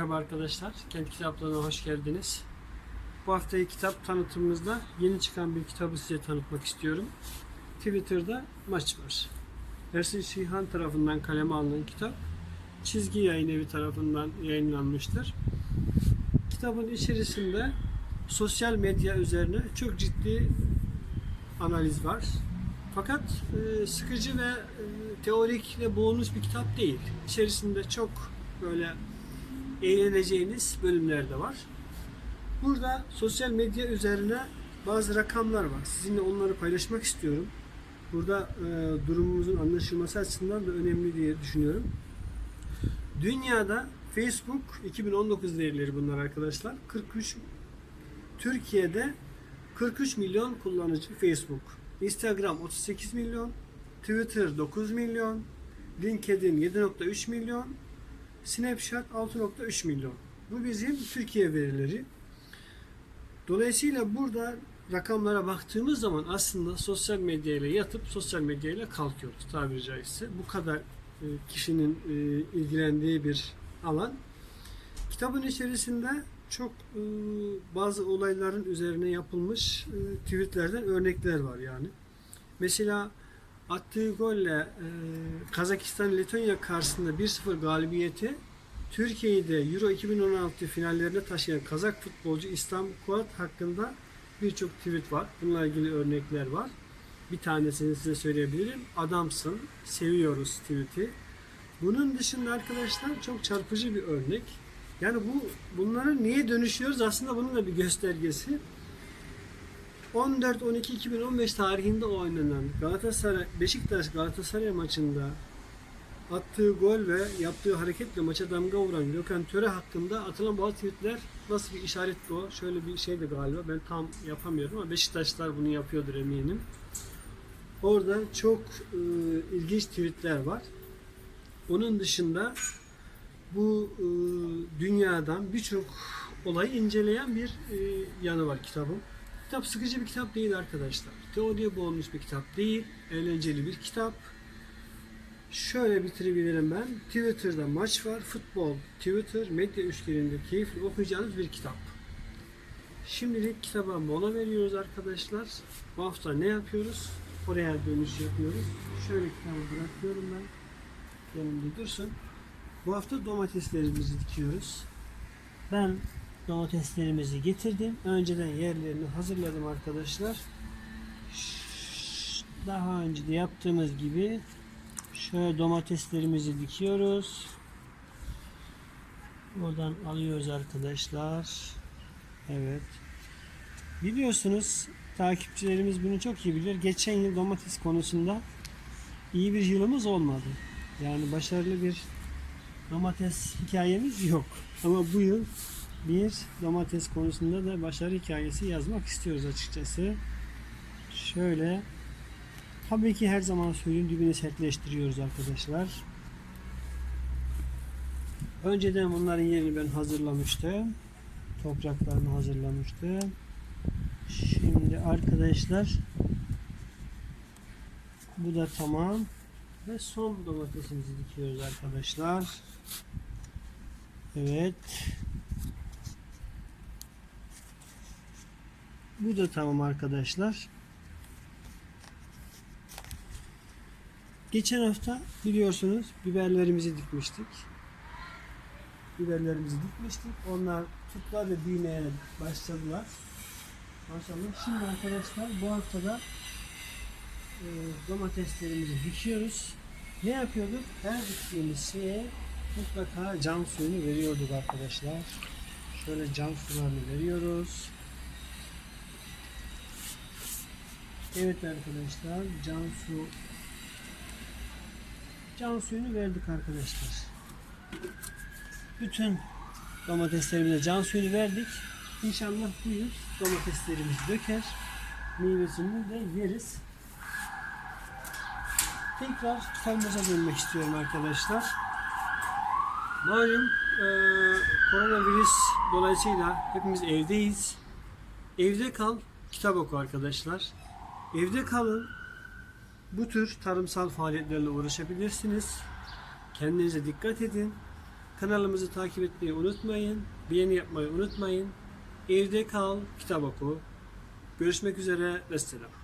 Merhaba arkadaşlar, Kent Kitaplarına hoş geldiniz. Bu haftaki kitap tanıtımımızda yeni çıkan bir kitabı size tanıtmak istiyorum. Twitter'da maç var. Ersin Şihan tarafından kaleme alınan kitap, Çizgi Yayın Evi tarafından yayınlanmıştır. Kitabın içerisinde sosyal medya üzerine çok ciddi analiz var. Fakat e, sıkıcı ve e, teorikle boğulmuş bir kitap değil. İçerisinde çok böyle eğleneceğiniz bölümler de var. Burada sosyal medya üzerine bazı rakamlar var. Sizinle onları paylaşmak istiyorum. Burada e, durumumuzun anlaşılması açısından da önemli diye düşünüyorum. Dünyada Facebook 2019 verileri bunlar arkadaşlar. 43 Türkiye'de 43 milyon kullanıcı Facebook. Instagram 38 milyon, Twitter 9 milyon, LinkedIn 7.3 milyon, Snapchat 6.3 milyon. Bu bizim Türkiye verileri. Dolayısıyla burada rakamlara baktığımız zaman aslında sosyal medya ile yatıp sosyal medya ile kalkıyoruz tabiri caizse. Bu kadar e, kişinin e, ilgilendiği bir alan. Kitabın içerisinde çok e, bazı olayların üzerine yapılmış tweetlerden örnekler var yani. Mesela attığı golle e, Kazakistan Letonya karşısında 1-0 galibiyeti Türkiye'yi de Euro 2016 finallerine taşıyan Kazak futbolcu İslam Kuat hakkında birçok tweet var. Bununla ilgili örnekler var. Bir tanesini size söyleyebilirim. Adamsın, seviyoruz tweet'i. Bunun dışında arkadaşlar çok çarpıcı bir örnek. Yani bu bunlara niye dönüşüyoruz? Aslında bunun da bir göstergesi. 14-12-2015 tarihinde oynanan Galatasaray Beşiktaş Galatasaray maçında attığı gol ve yaptığı hareketle maça damga vuran Gökhan Töre hakkında atılan bazı tweetler nasıl bir işaretti o? Şöyle bir şeydi galiba. Ben tam yapamıyorum ama Beşiktaşlar bunu yapıyordur eminim. Orada çok e, ilginç tweetler var. Onun dışında bu e, dünyadan birçok olayı inceleyen bir e, yanı var kitabın. Kitap sıkıcı bir kitap değil arkadaşlar. Teoriye boğulmuş bir kitap değil. Eğlenceli bir kitap. Şöyle bitirebilirim ben. Twitter'da maç var. Futbol, Twitter, medya üçgeninde keyifli okuyacağınız bir kitap. Şimdilik kitaba mola veriyoruz arkadaşlar. Bu hafta ne yapıyoruz? Oraya dönüş yapıyoruz. Şöyle kitabı bırakıyorum ben. Yanımda dursun. Bu hafta domateslerimizi dikiyoruz. Ben domateslerimizi getirdim. Önceden yerlerini hazırladım arkadaşlar. Daha önce de yaptığımız gibi şöyle domateslerimizi dikiyoruz. Buradan alıyoruz arkadaşlar. Evet. Biliyorsunuz takipçilerimiz bunu çok iyi bilir. Geçen yıl domates konusunda iyi bir yılımız olmadı. Yani başarılı bir domates hikayemiz yok. Ama bu yıl bir domates konusunda da başarı hikayesi yazmak istiyoruz açıkçası. Şöyle tabii ki her zaman suyun dibini sertleştiriyoruz arkadaşlar. Önceden bunların yerini ben hazırlamıştım. Topraklarını hazırlamıştım. Şimdi arkadaşlar bu da tamam. Ve son domatesimizi dikiyoruz arkadaşlar. Evet. Bu da tamam arkadaşlar. Geçen hafta biliyorsunuz biberlerimizi dikmiştik. Biberlerimizi dikmiştik. Onlar tutlar ve büyümeye başladılar. Maşallah. Şimdi arkadaşlar bu haftada e, domateslerimizi dikiyoruz. Ne yapıyorduk? Her diktiğimiz şeye mutlaka cam suyunu veriyorduk arkadaşlar. Şöyle cam sularını veriyoruz. Evet arkadaşlar cam su cam suyunu verdik arkadaşlar. Bütün domateslerimize can suyunu verdik. İnşallah bu yıl domateslerimiz döker. Meyvesini de yeriz. Tekrar kitabımıza dönmek istiyorum arkadaşlar. Malum e, koronavirüs dolayısıyla hepimiz evdeyiz. Evde kal, kitap oku arkadaşlar. Evde kalın. Bu tür tarımsal faaliyetlerle uğraşabilirsiniz. Kendinize dikkat edin. Kanalımızı takip etmeyi unutmayın. Beğeni yapmayı unutmayın. Evde kal, kitap oku. Görüşmek üzere. Vesselam.